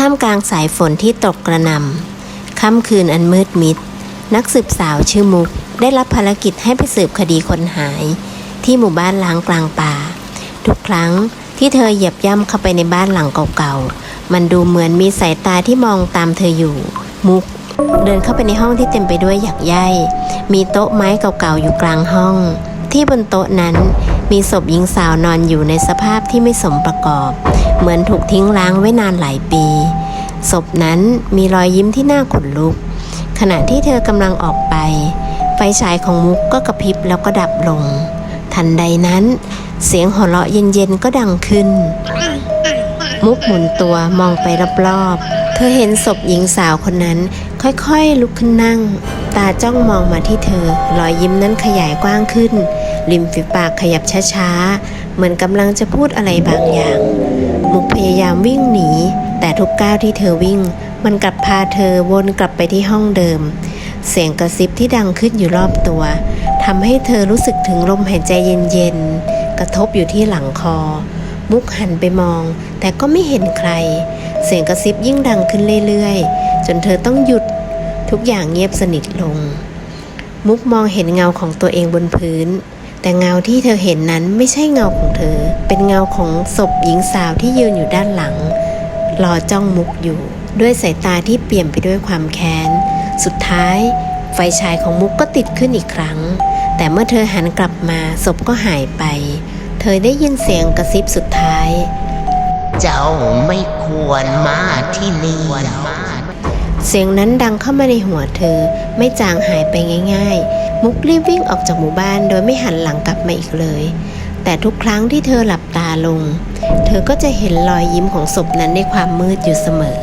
ท่ามกลางสายฝนที่ตกกระนำค่ำคืนอันมืดมิด นักสืบสาวชื่อมุก ได้รับภารกิจให้ไปสืบคดีคนหาย ที่หมู่บ้านล้างกลางป่า ทุกครั้งที่เธอเหยียบย่ำเข้าไปในบ้านหลังเก่าๆ มันดูเหมือนมีสายตาที่มองตามเธออยู่ มุก เดินเข้าไปในห้องที่เต็มไปด้วยหยักใยมีโต๊ะไม้เก่าๆอยู่กลางห้อง ที่บนโต๊ะนั้นมีศพหญิงสาวนอนอยู่ในสภาพที่ไม่สมประกอบ เหมือนถูกทิ้งร้างไว้นานหลายปี พนั้นมีรอยยิ้มที่น่าขนลุก ขณะที่เธอกำลังออกไป ไฟฉายของมุกก็กระพริบแล้วก็ดับลง ทันใดนั้น เสียงหัวเราะเย็นๆก็ดังขึ้น มุกหมุนตัวมองไปรอบๆ เธอเห็นศพหญิงสาวคนนั้น ค่อยๆลุกขึ้นนั่ง ตาจ้องมองมาที่เธอ รอยยิ้มนั้นขยายกว้างขึ้น ริมฝีปากขยับช้าๆ เหมือนกำลังจะพูดอะไรบางอย่างุกพยายามวิ่งหนี แต่ทุกก้าวที่เธอวิ่ง มันกลับพาเธอวนกลับไปที่ห้องเดิม เสียงกระซิบที่ดังขึ้นอยู่รอบตัวทำให้เธอรู้สึกถึงลมหายใจเย็นๆ กระทบอยู่ที่หลังคอ มุกหันไปมอง แต่ก็ไม่เห็นใคร เสียงกระซิบยิ่งดังขึ้นเรื่อยๆ จนเธอต้องหยุด ทุกอย่างเงียบสนิทลง มุกมองเห็นเงาของตัวเองบนพื้น แต่เงาที่เธอเห็นนั้นไม่ใช่เงาของเธอ เป็นเงาของศพหญิงสาวที่ยืนอยู่ด้านหลัง รอจ้องมุกอยู่ ด้วยสายตาที่เปี่ยมไปด้วยความแค้น สุดท้าย ไฟฉายของมุกก็ติดขึ้นอีกครั้ง แต่เมื่อเธอหันกลับมาศพก็หายไป เธอได้ยินเสียงกระซิบสุดท้าย เจ้าไม่ควรมาที่นี่เสียงนั้นดังเข้ามาในหัวเธอไม่จางหายไปง่าย ๆ มุกรีบวิ่งออกจากหมู่บ้านโดยไม่หันหลังกลับมาอีกเลย แต่ทุกครั้งที่เธอหลับตาลง เธอก็จะเห็นรอยยิ้มของศพนั้นในความมืดอยู่เสมอ